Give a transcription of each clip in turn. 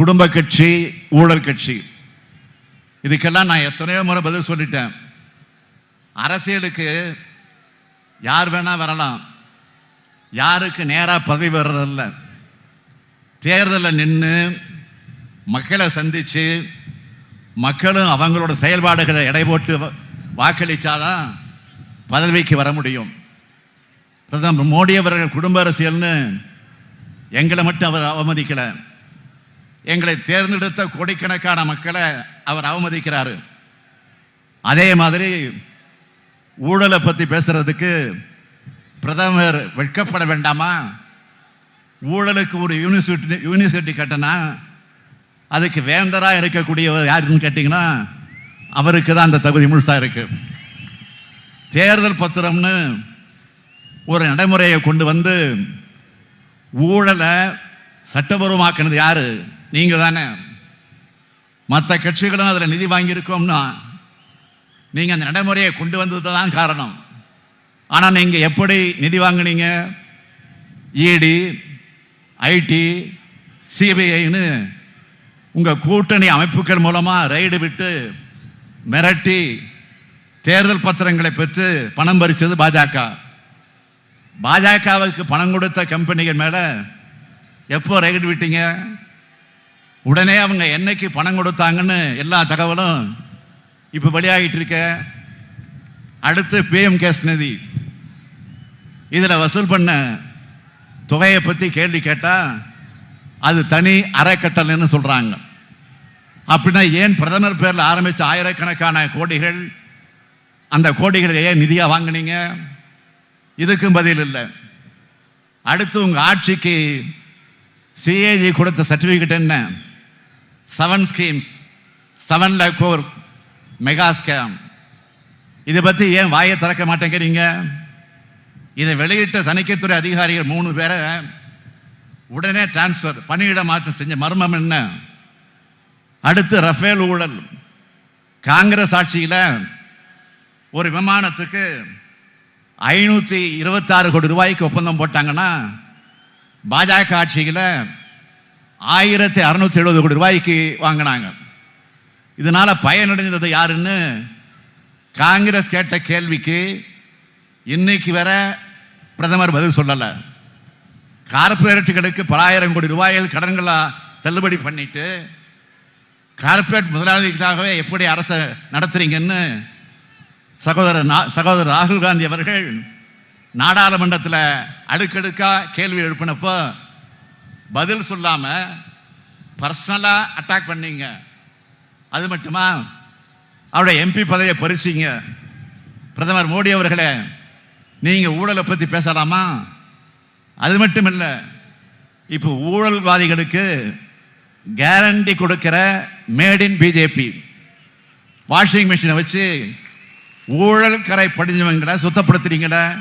குடும்ப கட்சி ஊழல் கட்சி. இதுக்கெல்லாம் நான் எத்தனையோ முறை பதில் சொல்லிட்டேன். அரசியலுக்கு யார் வேணா வரலாம். யாருக்கு நேராக பதவி வர்றதில்ல. தேர்தலில் நின்று மக்களை சந்தித்து மக்களும் அவங்களோட செயல்பாடுகளை எடை போட்டு வாக்களித்தாதான் பதவிக்கு வர முடியும். பிரதமர் மோடி அவர்கள் குடும்ப அரசியல்னு எங்களை மட்டும் அவர் அவமதிக்கலை. எங்களை தேர்ந்தெடுத்த கோடிக்கணக்கான மக்களை அவர் அவமதிக்கிறாரு. அதே மாதிரி ஊழலை பத்தி பேசுறதுக்கு பிரதமர் வெட்கப்பட வேண்டாமா? ஊழலுக்கு ஒரு யூனிவர்சிட்டி யூனிவர்சிட்டி கட்டினா அதுக்கு வேந்தரா இருக்கக்கூடியவர் யாருன்னு கேட்டீங்கன்னா அவருக்கு தான் அந்த தகுதி முழுசா இருக்கு. தேர்தல் பத்திரம்னு ஒரு நடைமுறையை கொண்டு வந்து ஊழலை சட்டபூர்வமாக்கினது யாரு? நீங்கள் தானே மற்ற கட்சிகளும் அதில் நிதி வாங்கியிருக்கோம்னா நீங்கள் அந்த நடைமுறையை கொண்டு வந்தது தான் காரணம். ஆனால் நீங்கள் எப்படி நிதி வாங்கினீங்க? இடி ஐடி சிபிஐன்னு உங்கள் கூட்டணி அமைப்புகள் மூலமாக ரைடு விட்டு மிரட்டி தேர்தல் பத்திரங்களை பெற்று பணம் பறித்தது பாஜக. பாஜகவுக்கு பணம் கொடுத்த கம்பெனிகள் மேலே எப்போ ரைடு விட்டீங்க? உடனே அவங்க என்னைக்கு பணம் கொடுத்தாங்கன்னு எல்லா தகவலும் இப்போ வெளியாகிட்டு இருக்க. அடுத்து பிஎம் கேஸ் நிதி இதில் வசூல் பண்ண தொகையை பற்றி கேள்வி கேட்டால் அது தனி அறக்கட்டளைன்னு சொல்கிறாங்க அப்படின்னா ஏன் பிரதமர் பேரில் ஆரம்பித்த ஆயிரக்கணக்கான கோடிகள் அந்த கோடிகளை ஏன் நிதியாக வாங்குனீங்க? இதுக்கும் பதில் இல்லை. அடுத்து உங்கள் ஆட்சிக்கு சிஏஜி கொடுத்த சர்டிஃபிகேட் என்ன? Seven schemes seven lakh crore mega scam இதை பற்றி ஏன் வாயை திறக்க மாட்டேங்கிறீங்க இதை வெளியிட்ட தணிக்கைத்துறை அதிகாரிகள் மூணு பேரை உடனே டிரான்ஸ்ஃபர் பணியிட மாற்றம் செஞ்ச மர்மம் என்ன? அடுத்து ரஃபேல் ஊழல். காங்கிரஸ் ஆட்சியில் ஒரு விமானத்துக்கு ஐநூற்றி இருபத்தாறு கோடி ரூபாய்க்கு ஒப்பந்தம் போட்டாங்கன்னா பாஜக ஆட்சியில் ஆயிரத்தி அறுநூத்தி எழுபது கோடி ரூபாய்க்கு வாங்கினாங்க. இதனால பயனடைந்தது யாருன்னு காங்கிரஸ் கேட்ட கேள்விக்கு இன்னைக்கு வர பிரதமர் பதில் சொல்லல. கார்பரேட்டுகளுக்கு பலாயிரம் கோடி ரூபாய்கள் கடன்களா தள்ளுபடி பண்ணிட்டு கார்பரேட் முதலாளிகளாகவே எப்படி அரசை நடத்துறீங்கன்னு சகோதரர் சகோதரர் ராகுல் காந்தி அவர்கள் நாடாளுமன்றத்தில் அடுக்கடுக்காக கேள்வி எழுப்பினப்போ பதில் சொல்லாம பர்சனலா அட்டாக் பண்ணீங்க. அது மட்டுமா? அவருடைய எம்பி பதவியை பறிச்சிங்க. பிரதமர் மோடி அவர்களே நீங்க ஊழலை பத்தி பேசலாமா? அது மட்டும் இல்லை இப்போ ஊழல்வாதிகளுக்கு கேரண்டி கொடுக்கிற மேட் இன் பிஜேபி வாஷிங் மிஷினை வச்சு ஊழல் கரை படிஞ்சவங்களை சுத்தப்படுத்துறீங்களே?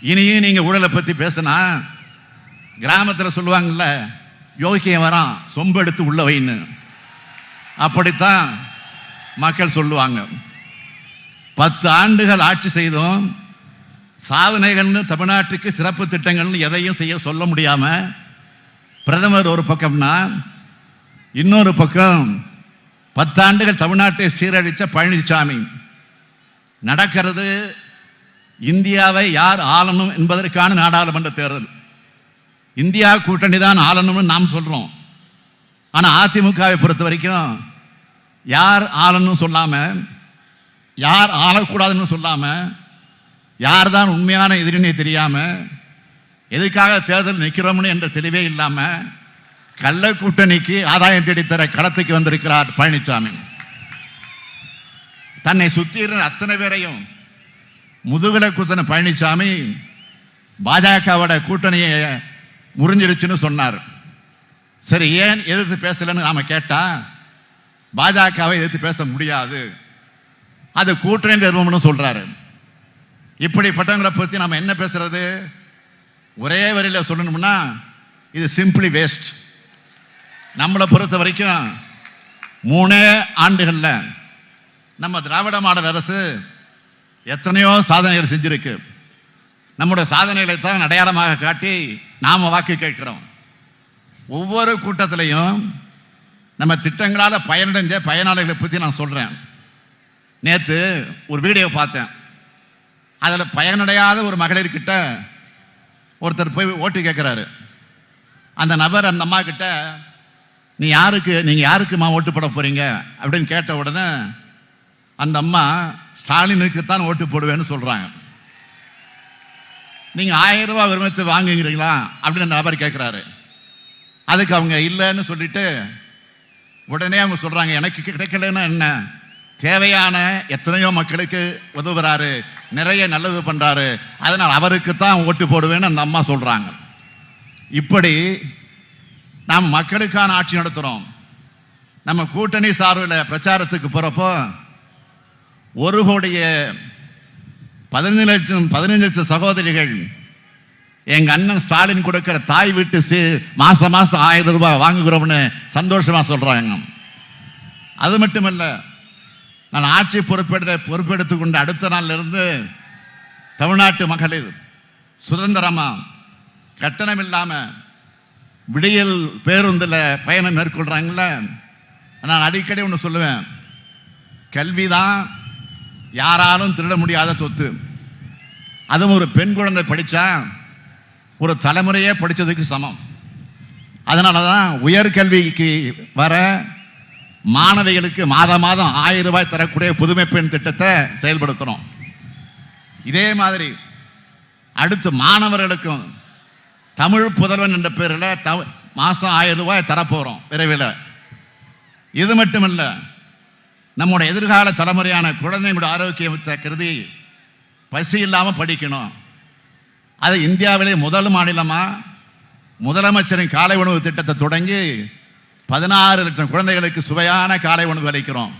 இனியும் நீங்கள் ஊழலை பற்றி பேசினா கிராமத்தில் சொல்லுவாங்கல்ல யோகியம் வரான் சொம்பு எடுத்து உள்ள வைன்னு. அப்படித்தான் மக்கள் சொல்லுவாங்க. பத்து ஆண்டுகள் ஆட்சி செய்தோம் சாதனைகள்னு தமிழ்நாட்டுக்கு சிறப்பு திட்டங்கள்னு எதையும் செய்ய சொல்ல முடியாம பிரதமர் ஒரு பக்கம்னா இன்னொரு பக்கம் பத்தாண்டுகள் தமிழ்நாட்டை சீரழித்த பழனிசாமி. நடக்கிறது இந்தியாவை யார் ஆளணும் என்பதற்கான நாடாளுமன்ற தேர்தல். இந்தியா கூட்டணி தான் ஆளணும்னு நாம் சொல்றோம். ஆனா அதிமுகவை பொறுத்த வரைக்கும் யார் ஆளணும் சொல்லாம யார் ஆளக்கூடாதுன்னு சொல்லாம யார் தான் உண்மையான எதிரினே தெரியாம எதுக்காக தேர்தல் நிற்கிறோம்னு என்ற தெளிவே இல்லாம கள்ள கூட்டணிக்கு ஆதாயம் தேடித்தர களத்துக்கு வந்திருக்கிறார் பழனிசாமி தன்னை சுத்தி அத்தனை பேரையும் முதுகலை குத்தன பழனிசாமி பாஜகவோட கூட்டணியை முறிஞ்சிடுச்சுன்னு சொன்னார். சரி ஏன் எதிர்த்து பேசலன்னு நாம கேட்டா பாஜகவை எதிர்த்து பேச முடியாது. அது கூட்டணி நிறுவனம்னு சொல்றாரு. இப்படிப்பட்டவங்களை பத்தி நாம என்ன பேசுறது? ஒரே வரியில சொல்லணும்னா இது சிம்பிளி வேஸ்ட் நம்மளை பொறுத்த வரைக்கும் மூணே ஆண்டுகள்ல நம்ம திராவிட மாடல் அரசு எத்தனையோ சாதனைகள் செஞ்சிருக்கு. நம்முடைய சாதனைகளை தான் அடையாளமாக காட்டி நாம் வாக்கு கேட்கிறோம். ஒவ்வொரு கூட்டத்திலையும் நம்ம திட்டங்களால் பயனடைஞ்ச பயனாளிகளை பற்றி நான் சொல்கிறேன் நேற்று ஒரு வீடியோ பார்த்தேன். அதில் பயனடையாத ஒரு மகளிர்கிட்ட ஒருத்தர் போய் ஓட்டு கேட்குறாரு அந்த நபர் அந்த அம்மா கிட்ட நீ யாருக்கு நீங்கள் யாருக்குமா ஓட்டு போட போகிறீங்க அப்படின்னு கேட்ட உடனே அந்த அம்மா ஸ்டாலினுக்கு தான் ஓட்டு போடுவேன்னு சொல்கிறாங்க நீங்க ஆயிரம் ரூபாய் விரும்பத்து வாங்குங்கிறீங்களா அப்படின்னு அந்த நபர் கேட்கிறாரு அதுக்கு அவங்க இல்லைன்னு சொல்லிட்டு உடனே அவங்க சொல்றாங்க எனக்கு கிடைக்கலன்னா என்ன? தேவையான எத்தனையோ மக்களுக்கு உதவுறாரு நிறைய நல்லது பண்றாரு அதனால் அவருக்கு தான் ஓட்டு போடுவேன்னு அந்த அம்மா சொல்றாங்க. இப்படி நாம் மக்களுக்கான ஆட்சி நடத்துகிறோம் நம்ம கூட்டணி சார்பில் பிரச்சாரத்துக்கு போகிறப்போ ஒரு கோடிய பதினஞ்சு லட்சம் பதினஞ்சு லட்சம் சகோதரிகள் எங்க அண்ணன் ஸ்டாலின் கொடுக்கிற தாய் வீட்டு சி மாசம் மாசம் ஆயிரம் ரூபாய் வாங்குகிறோம்னு சந்தோஷமா சொல்றாங்க. அது மட்டுமல்ல நான் ஆட்சி பொறுப்பெடுத்த பொறுப்பெடுத்து கொண்ட அடுத்த நாள்ல இருந்து தமிழ்நாட்டு மகளிர் சுதந்திரமா கட்டணம் இல்லாம விடியல் பேருந்தில் பயணம் மேற்கொள்றாங்கள நான் அடிக்கடி ஒன்று சொல்லுவேன் கல்விதான் யாராலும் திருட முடியாத சொத்து. அதுவும் ஒரு பெண் குழந்தை படித்தா ஒரு தலைமுறையே படித்ததுக்கு சமம். அதனால தான் உயர்கல்விக்கு வர மாணவிகளுக்கு மாதம் மாதம் ஆயிரம் ரூபாய் தரக்கூடிய புதுமை பெண் திட்டத்தை செயல்படுத்துகிறோம் இதே மாதிரி அடுத்து மாணவர்களுக்கும் தமிழ் புதல்வன் என்ற பேரில் தவ- மாதம் ஆயிரம் ரூபாய் தரப்போகிறோம் விரைவில். இது மட்டுமல்ல நம்முடைய எதிர்கால தலைமுறையான குழந்தைங்களோட ஆரோக்கியத்தை கருதி பசி இல்லாமல் படிக்கணும். அது இந்தியாவிலே முதல் மாநிலமாக முதலமைச்சரின் காலை உணவு திட்டத்தை தொடங்கி பதினாறு லட்சம் குழந்தைகளுக்கு சுவையான காலை உணவு அளிக்கிறோம்.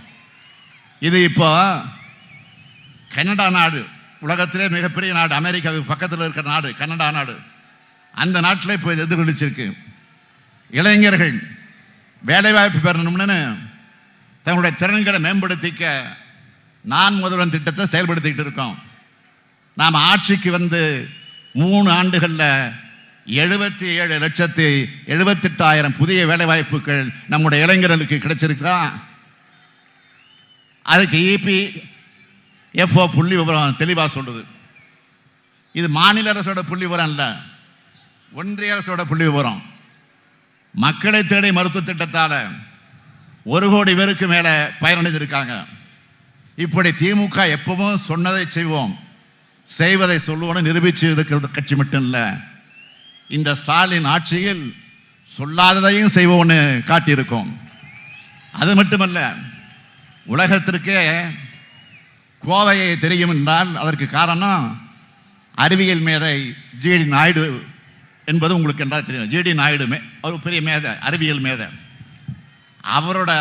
இது இப்போ கனடா நாடு. உலகத்திலே மிகப்பெரிய நாடு. அமெரிக்காவுக்கு பக்கத்தில் இருக்கிற நாடு கனடா நாடு. அந்த நாட்டில் இப்போ இது எதிர்கொலிச்சிருக்கு இளைஞர்கள் வேலைவாய்ப்பு பெறணும்னு தங்களுடைய திறன்களை மேம்படுத்திக்க நான் முதல்வன் திட்டத்தை செயல்படுத்திக்கிட்டு இருக்கோம். நாம் ஆட்சிக்கு வந்து மூணு ஆண்டுகளில் எழுபத்தி ஏழு லட்சத்தி எழுபத்தெட்டாயிரம் புதிய வேலைவாய்ப்புகள் நம்முடைய இளைஞர்களுக்கு கிடைச்சிருக்கா அதுக்கு இபி எஃப்ஓ புள்ளி விவரம் தெளிவாக சொல்லுது இது மாநில அரசோட புள்ளி விவரம் இல்லை. ஒன்றிய அரசோட புள்ளி விவரம். மக்களை தேடி மருத்துவ திட்டத்தால் ஒரு கோடி பேருக்கு மேல பயனடைந்திருக்காங்க. இப்படி திமுக எப்பவும் சொன்னதை செய்வோம். செய்வதை சொல்லுவோம் நிரூபிச்சு இருக்கிறது கட்சி மட்டும் இல்லை. இந்த ஸ்டாலின் ஆட்சியில் சொல்லாததையும் செய்வோம்னு காட்டியிருக்கோம். அது மட்டுமல்ல உலகத்திற்கே கோவையை தெரியும் என்றால் அதற்கு காரணம் அறிவியல் மேதை ஜிடி நாயுடு என்பது உங்களுக்கு என்றால் தெரியும். ஜிடி நாயுடு மே அவர் பெரிய மேதை அறிவியல் மேதை. அவரோட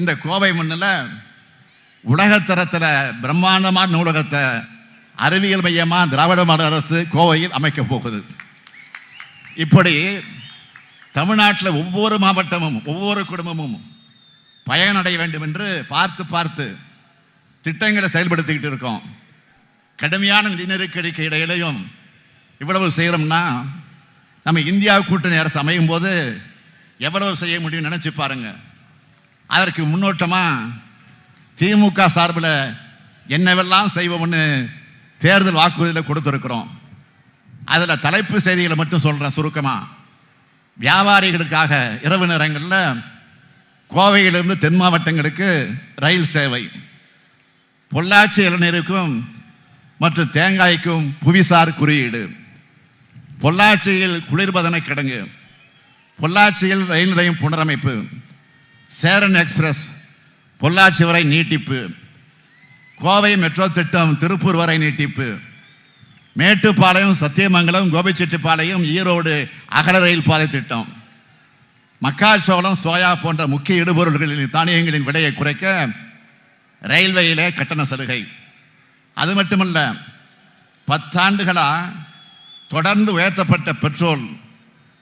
இந்த கோவை மண்ணில் உலகத்தரத்தில் பிரம்மாண்டமான நூலகத்தை அறிவியல் மையமாக திராவிட மாடல் அரசு கோவையில் அமைக்க போகுது. இப்படி தமிழ்நாட்டில் ஒவ்வொரு மாவட்டமும் ஒவ்வொரு குடும்பமும் பயனடைய வேண்டும் என்று பார்த்து பார்த்து திட்டங்களை செயல்படுத்திக்கிட்டு இருக்கோம். கடுமையான நிதி நெருக்கடிக்கு இடையிலையும் இவ்வளவு செய்கிறோம்னா நம்ம இந்தியா கூட்டணி அரசு அமையும் போது எவ்வளவு செய்ய முடியும் நினைச்சு பாருங்க. அதற்கு முன்னோட்டமா திமுக சார்பில் என்னவெல்லாம் செய்வோம்னு தேர்தல் வாக்குறுதியில் கொடுத்துருக்கிறோம். அதில் தலைப்பு செய்திகளை மட்டும் சொல்கிறேன் சுருக்கமாக வியாபாரிகளுக்காக இரவு நேரங்களில் கோவையிலிருந்து தென் மாவட்டங்களுக்கு ரயில் சேவை. பொள்ளாச்சி இளநீருக்கும் மற்றும் தேங்காய்க்கும் புவிசார் குறியீடு. பொள்ளாச்சியில் குளிர்பதன கிடங்கு. பொள்ளாச்சியில் ரயில் நிலையம் புனரமைப்பு சேரன் எக்ஸ்பிரஸ் பொள்ளாச்சி வரை நீட்டிப்பு கோவை மெட்ரோ திட்டம் திருப்பூர் வரை நீட்டிப்பு மேட்டுப்பாளையம் சத்தியமங்கலம் கோபிச்செட்டிப்பாளையம் ஈரோடு அகல ரயில் பாதை திட்டம். மக்காச்சோளம் சோயா போன்ற முக்கிய இடுபொருள்களின் தானியங்களின் விலையை குறைக்க ரயில்வேயிலே கட்டண சலுகை. அது மட்டுமல்ல பத்தாண்டுகளாக தொடர்ந்து உயர்த்தப்பட்ட பெட்ரோல்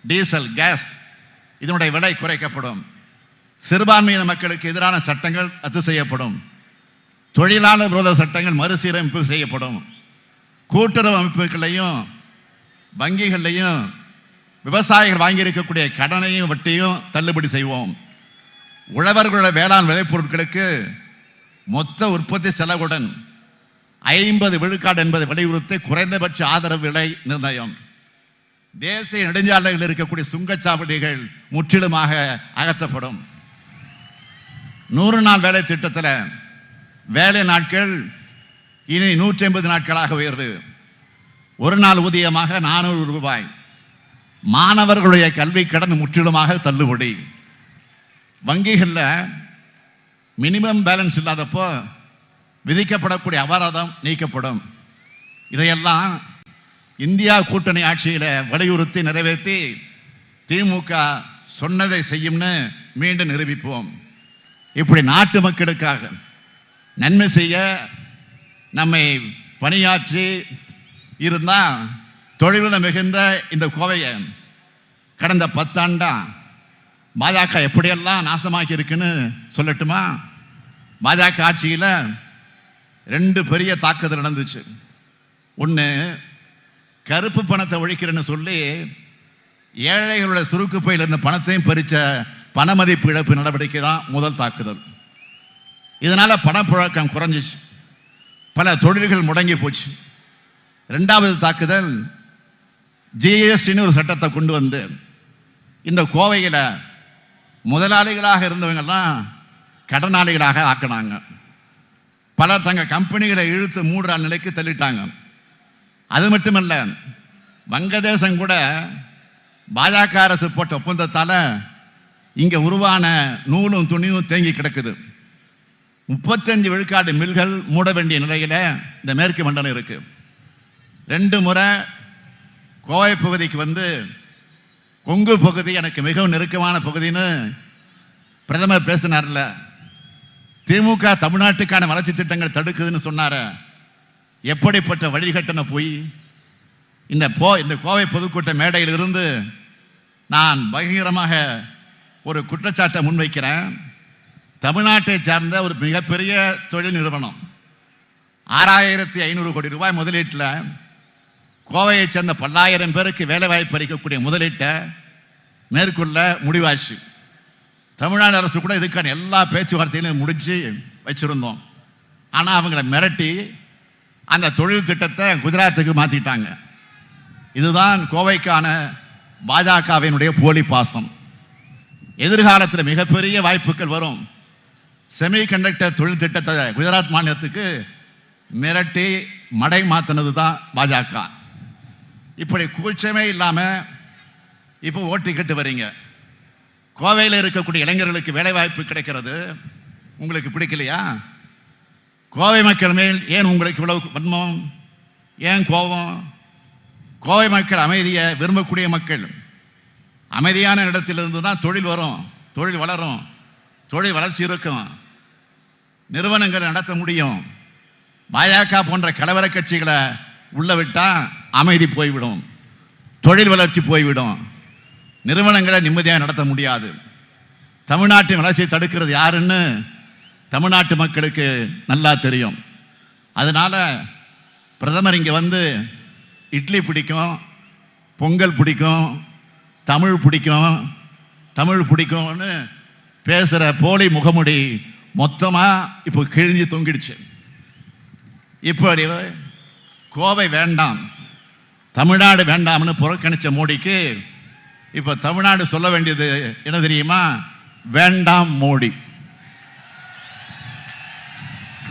டீசல் கேஸ் இதனுடைய விலை குறைக்கப்படும். சிறுபான்மையின மக்களுக்கு எதிரான சட்டங்கள் ரத்து செய்யப்படும். தொழிலாளர் விரோத சட்டங்கள் மறுசீரமைப்பு செய்யப்படும். கூட்டுறவு அமைப்புகளையும் வங்கிகளையும் விவசாயிகள் வாங்கியிருக்கக்கூடிய கடனையும் வட்டியும் தள்ளுபடி செய்வோம். உழவர்களுடைய வேளாண் விளைபொருட்களுக்கு மொத்த உற்பத்தி செலவுடன் ஐம்பது விழுக்காடு என்பதை வலியுறுத்தி குறைந்தபட்ச ஆதரவு விலை நிர்ணயம். தேசிய நெடுஞ்சாலைகளில் இருக்கக்கூடிய சுங்கச்சாவடிகள் முற்றிலுமாக அகற்றப்படும். நூறு நாள் வேலை திட்டத்தில் வேலை நாட்கள் இனி நூற்றி ஐம்பது நாட்களாக உயர்வு. ஒரு நாள் ஊதியமாக நானூறு ரூபாய். மாணவர்களுடைய கல்வி கடன் முற்றிலுமாக தள்ளுபடி. வங்கிகளில் மினிமம் பேலன்ஸ் இல்லாதப்போ விதிக்கப்படக்கூடிய அபராதம் நீக்கப்படும். இதையெல்லாம் இந்தியா கூட்டணி ஆட்சியில வலியுறுத்தி நிறைவேற்றி திமுக சொன்னதை செய்யும்னு மீண்டும் நிரூபிப்போம். இப்படி நாட்டு மக்களுக்காக நன்மை செய்ய நம்மை பணியாற்றி இருந்தால் தொழில மிகுந்த இந்த கோவையை கடந்த பத்தாண்டா பாஜக எப்படியெல்லாம் நாசமாக்கி இருக்குன்னு சொல்லட்டுமா? பாஜக ஆட்சியில் ரெண்டு பெரிய தாக்குதல் நடந்துச்சு. ஒன்று கருப்பு பணத்தை ஒழிக்கிறேன்னு சொல்லி ஏழைகளோட சுருக்கு பையில் இருந்த பணத்தையும் பறித்த பண மதிப்பு இழப்பு நடவடிக்கை தான் முதல் தாக்குதல். இதனால் பணப்புழக்கம் குறைஞ்சிச்சு. பல தொழில்கள் முடங்கி போச்சு. ரெண்டாவது தாக்குதல் ஜிஎஸ்டின்னு ஒரு சட்டத்தை கொண்டு வந்து இந்த கோவையில் முதலாளிகளாக இருந்தவங்கெல்லாம் கடனாளிகளாக ஆக்கினாங்க. பலர் தங்கள் கம்பெனிகளை இழுத்து மூடுற நிலைக்கு தள்ளிட்டாங்க. அது மட்டுமல்ல வங்கதேசம் கூட பாஜக அரசு போட்ட ஒப்பந்தத்தால் இங்கே உருவான நூலும் துணியும் தேங்கி கிடக்குது. முப்பத்தஞ்சு விழுக்காடு மில்கள் மூட வேண்டிய நிலையில் இந்த மேற்கு மண்டலம் இருக்குது ரெண்டு முறை கோவை பகுதிக்கு வந்து கொங்கு பகுதி எனக்கு மிகவும் நெருக்கமான பகுதின்னு பிரதமர் பேசினார்ல. திமுக தமிழ்நாட்டுக்கான வளர்ச்சி திட்டங்கள் தடுக்குதுன்னு சொன்னார. எப்படிப்பட்ட வழிகட்டண போய் இந்த போ இந்த கோவை பொதுக்கூட்ட மேடையில் இருந்து நான் பகிரமாக ஒரு குற்றச்சாட்டை முன்வைக்கிறேன். தமிழ்நாட்டை சார்ந்த ஒரு மிகப்பெரிய தொழில் நிறுவனம். ஆறாயிரத்தி ஐநூறு கோடி ரூபாய் முதலீட்டில் கோவையை சேர்ந்த பல்லாயிரம் பேருக்கு வேலைவாய்ப்பு அளிக்கக்கூடிய முதலீட்டை மேற்கொள்ள முடிவாச்சு. தமிழ்நாடு அரசு கூட இதுக்கான எல்லா பேச்சுவார்த்தைகளையும் முடிச்சு வச்சிருந்தோம். ஆனால் அவங்கள மிரட்டி அந்த தொழில் திட்டத்தை குஜராத்துக்கு மாற்றிட்டாங்க இதுதான் கோவைக்கான பாஜகவினுடைய போலி பாசம். எதிர்காலத்தில் மிகப்பெரிய வாய்ப்புகள் வரும். செமிகண்டக்டர் தொழில் திட்டத்தை குஜராத் மாநிலத்துக்கு மிரட்டி மடை மாற்றினது தான் பாஜக. இப்படி கூச்சமே இல்லாமல் இப்போ ஓட்டிக்கிட்டு வரீங்க. வர்றீங்க கோவையில் இருக்கக்கூடிய இளைஞர்களுக்கு வேலைவாய்ப்பு கிடைக்கிறது. உங்களுக்கு பிடிக்கலையா? கோவை மக்கள் மேல் ஏன் உங்களுக்கு இவ்வளவு வன்மம் ஏன் கோபம்? கோவை மக்கள் அமைதியை விரும்பக்கூடிய மக்கள். அமைதியான இடத்திலிருந்து தான் தொழில் வரும். தொழில் வளரும். தொழில் வளர்ச்சி இருக்கும். நிறுவனங்கள் நடத்த முடியும். பாஜக போன்ற கலவர கட்சிகளை உள்ள விட்டால் அமைதி போய்விடும். தொழில் வளர்ச்சி போய்விடும். நிறுவனங்களை நிம்மதியாக நடத்த முடியாது. தமிழ்நாட்டின் வளர்ச்சியை தடுக்கிறது யாருன்னு தமிழ்நாட்டு மக்களுக்கு நல்லா தெரியும். அதனால் பிரதமர் இங்கே வந்து இட்லி பிடிக்கும் பொங்கல் பிடிக்கும் தமிழ் பிடிக்கும் தமிழ் பிடிக்கும்னு பேசுகிற போலி முகமுடி மொத்தமாக இப்போ கிழிஞ்சு தொங்கிடுச்சு. இப்படி கோவை வேண்டாம் தமிழ்நாடு வேண்டாம்னு புறக்கணித்த மோடிக்கு இப்போ தமிழ்நாடு சொல்ல வேண்டியது என்ன தெரியுமா? வேண்டாம் மோடி.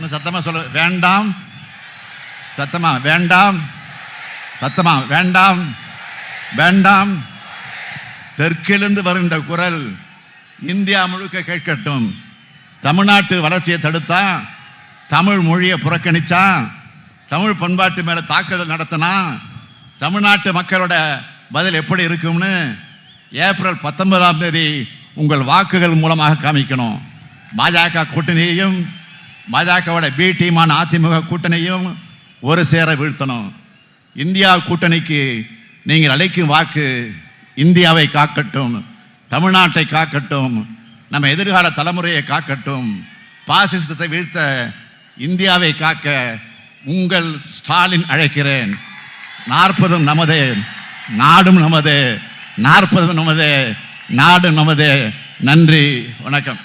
இன்னும் சத்தமாக சொல்ல. வேண்டாம். சத்தமா வேண்டாம். சத்தமா வேண்டாம். வேண்டாம். தெற்கிலிருந்து வருகின்ற குரல் இந்தியா முழுக்க கேட்கட்டும். தமிழ்நாட்டு வளர்ச்சியை தடுத்தா தமிழ் மொழியை புறக்கணிச்சா தமிழ் பண்பாட்டு மேலே தாக்குதல் நடத்தினா தமிழ்நாட்டு மக்களோட பதில் எப்படி இருக்கும்னு ஏப்ரல் பத்தொன்பதாம் தேதி உங்கள் வாக்குகள் மூலமாக காமிக்கணும். பாஜக கூட்டணியையும் பாஜகவோட பி டீமான அதிமுக கூட்டணியும் ஒரு சேர வீழ்த்தணும். இந்தியா கூட்டணிக்கு நீங்கள் அழைக்கும் வாக்கு இந்தியாவை காக்கட்டும் தமிழ்நாட்டை காக்கட்டும் நம்ம எதிர்கால தலைமுறையை காக்கட்டும் பாசிசத்தை வீழ்த்த இந்தியாவை காக்க உங்கள் ஸ்டாலின் அழைக்கிறேன். நாற்பதும் நமதே நாடும் நமதே நாற்பதும் நமது நாடு நமது. நன்றி வணக்கம்.